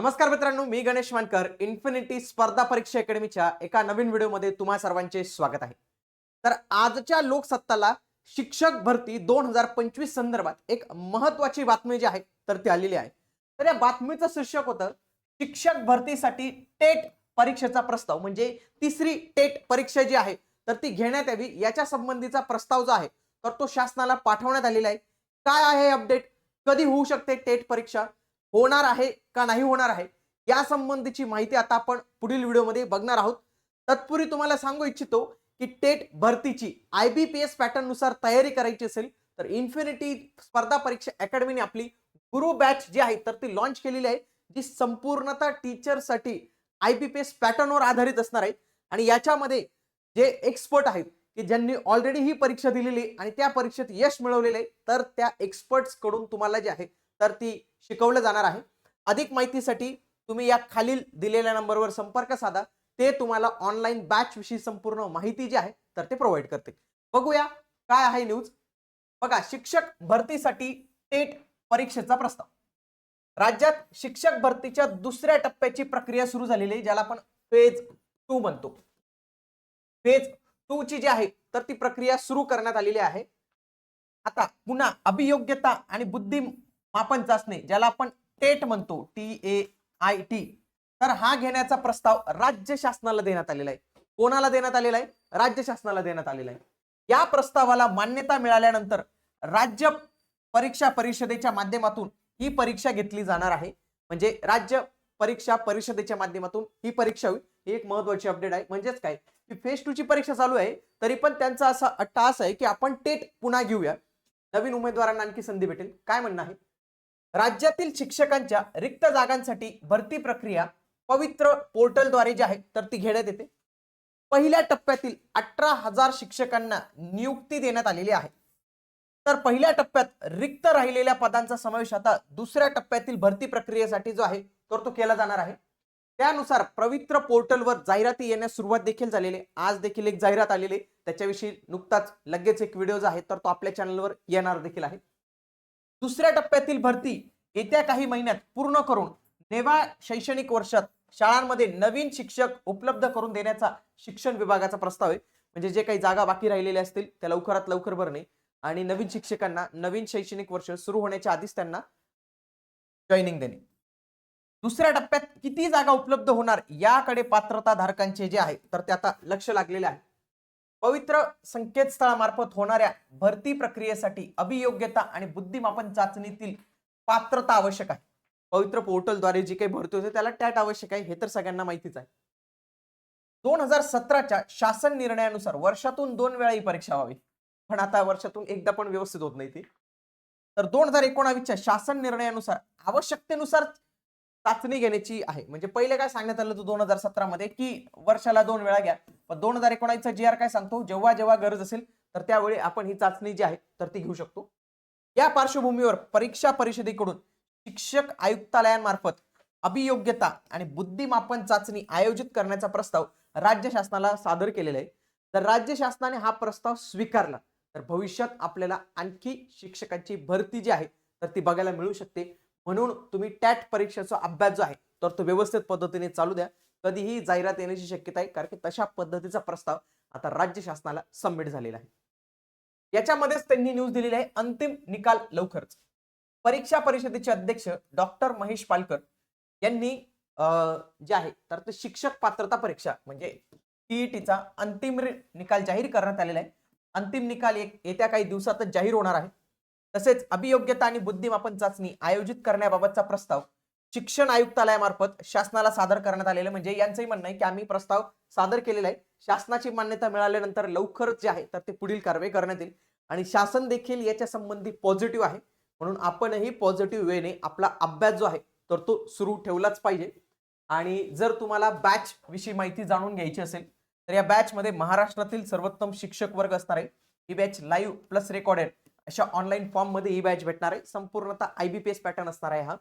नमस्कार मित्रांनो मी गणेश मानकर इन्फिनिटी स्पर्धा परीक्षा अकॅडमीच्या एका नवीन व्हिडिओमध्ये तुम्हा सर्वांचे स्वागत आहे. तर आजच्या लोकसत्ताला शिक्षक भरती दोन हजार पंचवीस संदर्भात एक महत्वाची बातमी जी आहे तर ती आलेली आहे. तर या बातमीचं शीर्षक होतं शिक्षक भरतीसाठी टेट परीक्षेचा प्रस्ताव म्हणजे तिसरी टेट परीक्षा जी आहे तर ती घेण्यात यावी याच्या संबंधीचा प्रस्ताव जो आहे तर तो शासनाला पाठवण्यात आलेला आहे. काय आहे अपडेट? कधी होऊ शकते टेट परीक्षा? होणार आहे का नाही होणार आहे या संबंधीची माहिती आता आपण पुढील व्हिडिओमध्ये बघणार आहोत. तत्पूर्वी तुम्हाला सांगू इच्छितो की टेट भरतीची आय बी पी एस पॅटर्ननुसार तयारी करायची असेल तर इन्फिनिटी स्पर्धा परीक्षा अकॅडमीने आपली गुरु बॅच जी आहे तर ती लॉन्च केलेली आहे जी संपूर्णतः टीचरसाठी आय बी पी एस पॅटर्नवर आधारित असणार आहे. आणि याच्यामध्ये जे एक्सपर्ट आहेत की ज्यांनी ऑलरेडी ही परीक्षा दिलेली आहे आणि त्या परीक्षेत यश मिळवलेलं आहे तर त्या एक्सपर्ट्सकडून तुम्हाला जे आहे तर ती शिकवलं जाणार आहे. अधिक माहितीसाठी तुम्ही या खालील दिलेल्या नंबरवर संपर्क साधा. ते तुम्हाला ऑनलाईन बॅच विषयी संपूर्ण माहिती जी आहे तर ते प्रोव्हाइड करते बघूया काय आहे न्यूज बघा शिक्षक भरतीसाठी टेट परीक्षेचा प्रस्ताव. राज्यात शिक्षक भरतीच्या दुसऱ्या टप्प्याची प्रक्रिया सुरू झालेली आहे ज्याला आपण फेज टू म्हणतो. फेज टू ची जी आहे तर ती प्रक्रिया सुरू करण्यात आलेली आहे. आता पुन्हा अभियोग्यता आणि बुद्धी मापन चाचणी ज्याला आपण टेट म्हणतो टी ए आय टी तर हा घेण्याचा प्रस्ताव राज्य शासनाला देण्यात आलेला आहे. कोणाला देण्यात आलेला आहे? राज्य शासनाला देण्यात आलेला आहे. या प्रस्तावाला मान्यता मिळाल्यानंतर राज्य परीक्षा परिषदेच्या माध्यमातून ही परीक्षा घेतली जाणार आहे. म्हणजे राज्य परीक्षा परिषदेच्या माध्यमातून ही परीक्षा होईल. ही एक महत्वाची अपडेट आहे. म्हणजेच काय? की फेज टू ची परीक्षा चालू आहे तरी पण त्यांचा असा अट्टा असा आहे की आपण टेट पुन्हा घेऊया. नवीन उमेदवारांना आणखी संधी भेटेल. काय म्हणणं आहे? राज्यातील शिक्षकांच्या रिक्त जागांसाठी भरती प्रक्रिया पवित्र पोर्टलद्वारे जी आहे तर ती घेण्यात येते. पहिल्या टप्प्यातील अठरा हजार शिक्षकांना नियुक्ती देण्यात आलेली आहे. तर पहिल्या टप्प्यात रिक्त राहिलेल्या पदांचा समावेश आता दुसऱ्या टप्प्यातील भरती प्रक्रियेसाठी जो आहे तर तो केला जाणार आहे. त्यानुसार पवित्र पोर्टलवर जाहिराती येण्यास सुरुवात देखील झालेली आज देखील एक जाहिरात आलेली त्याच्याविषयी नुकताच लगेच एक व्हिडिओ जो आहे तर तो आपल्या चॅनलवर येणार देखील आहे. दुसऱ्या टप्प्यातील भरती येत्या काही महिन्यात पूर्ण करून नेवा शैक्षणिक वर्षात शाळांमध्ये नवीन शिक्षक उपलब्ध करून देण्याचा शिक्षण विभागाचा प्रस्ताव आहे. म्हणजे जे काही जागा बाकी राहिलेल्या असतील त्या लवकरात लवकर भरणे आणि नवीन शिक्षकांना नवीन शैक्षणिक वर्ष सुरू होण्याच्या आधीच त्यांना जॉईनिंग देणे. दुसऱ्या टप्प्यात किती जागा उपलब्ध होणार याकडे पात्रता धारकांचे जे आहे तर ते आता लक्ष लागलेले आहे. पवित्र संकेतस्थळामार्फत होणाऱ्या भरती प्रक्रियेसाठी अभियोग्यता आणि बुद्धिमापन चाचणीतील पात्रता आवश्यक आहे. पवित्र पोर्टलद्वारे जी काही भरती होते त्याला टॅट आवश्यक आहे हे तर सगळ्यांना माहितीच आहे. दोन हजार सतराच्या शासन निर्णयानुसार वर्षातून दोन वेळा ही परीक्षा व्हावी. पण आता वर्षातून एकदा पण व्यवस्थित होत नाही ती. तर दोन हजार एकोणावीसच्या शासन निर्णयानुसार आवश्यकतेनुसार चाचणी घेण्याची आहे. म्हणजे पहिले काय सांगण्यात आलं होतं दोन हजार सतरा मध्ये की वर्षाला दोन वेळा घ्या. पण दोन हजार एकोणावीसचा जी आर काय सांगतो? जेव्हा जेव्हा गरज असेल तर त्यावेळी आपण ही चाचणी जी आहे तर ती घेऊ शकतो. या पार्श्वभूमीवर परीक्षा परिषदेकडून शिक्षक आयुक्तालयांमार्फत अभियोग्यता आणि बुद्धिमापन चाचणी आयोजित करण्याचा प्रस्ताव राज्य शासनाला सादर केलेला आहे. तर राज्य शासनाने हा प्रस्ताव स्वीकारला तर भविष्यात आपल्याला आणखी शिक्षकांची भरती जी आहे तर ती बघायला मिळू शकते. म्हणून तुम्ही टॅट परीक्षेचा अभ्यास जो आहे तर तो व्यवस्थित पद्धतीने चालू द्या. कधीही जाहिरात येण्याची शक्यता आहे कारण की तशा पद्धतीचा प्रस्ताव आता राज्य शासनाला सबमिट झालेला आहे. याच्यामध्येच त्यांनी न्यूज दिलेली आहे अंतिम निकाल लवकरच. परीक्षा परिषदेचे अध्यक्ष डॉक्टर महेश पालकर यांनी अं, जे आहे तर ते शिक्षक पात्रता परीक्षा म्हणजे टीईटीचा अंतिम निकाल जाहीर करण्यात आलेला आहे. अंतिम निकाल एक येत्या काही दिवसातच जाहीर होणार आहे. तसेच अभियोग्यता आणि बुद्धिमापन चाचणी आयोजित करण्याबाबतचा प्रस्ताव शिक्षण आयुक्तालयामार्फत शासनाला सादर करण्यात आलेलं म्हणजे यांचंही म्हणणं आहे की आम्ही प्रस्ताव सादर केलेला आहे. शासनाची मान्यता मिळाल्यानंतर लवकरच जे आहे तर ते पुढील कारवाई करण्यात येईल. आणि शासन देखील याच्या संबंधी पॉझिटिव्ह आहे. म्हणून आपणही पॉझिटिव्ह वेने आपला अभ्यास जो आहे तर तो सुरू ठेवलाच पाहिजे. आणि जर तुम्हाला बॅच विषयी माहिती जाणून घ्यायची असेल तर या बॅच मध्ये महाराष्ट्रातील सर्वोत्तम शिक्षक वर्ग असणार आहे. ही बॅच लाईव्ह प्लस रेकॉर्डेड अशा ऑनलाईन फॉर्ममध्ये ही बॅच भेटणार आहे. संपूर्णतः आयबीपीएस पॅटर्न असणार आहे हा.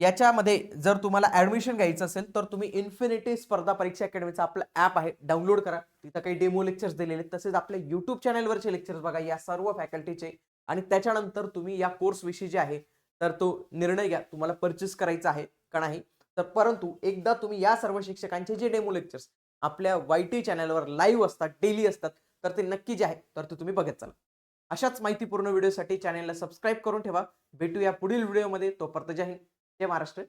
याच्यामध्ये जर तुम्हाला ऍडमिशन घ्यायचं असेल तर तुम्ही इन्फिनिटी स्पर्धा परीक्षा अकॅडमीचा आपलं ऍप आहे. डाउनलोड करा. तिथं काही डेमो लेक्चर्स दिलेले आहेत. तसेच आपल्या युट्यूब चॅनलवरचे लेक्चर्स बघा. या सर्व फॅकल्टीचे आणि त्याच्यानंतर तुम्ही या कोर्सविषयी जे आहे तर तो निर्णय घ्या. तुम्हाला परचेस करायचा आहे का नाही. तर परंतु एकदा तुम्ही या सर्व शिक्षकांचे जे डेमो लेक्चर्स आपल्या वाय टी चॅनलवर लाईव्ह असतात डेली असतात तर ते नक्की जे आहे तर ते तुम्ही बघत चला. अशाच माहितीपूर्ण व्हिडिओसाठी चॅनलला सबस्क्राईब करून ठेवा. भेटूया पुढील व्हिडिओमध्ये तोपर्यंत जय हिंद. जय महाराष्ट्र.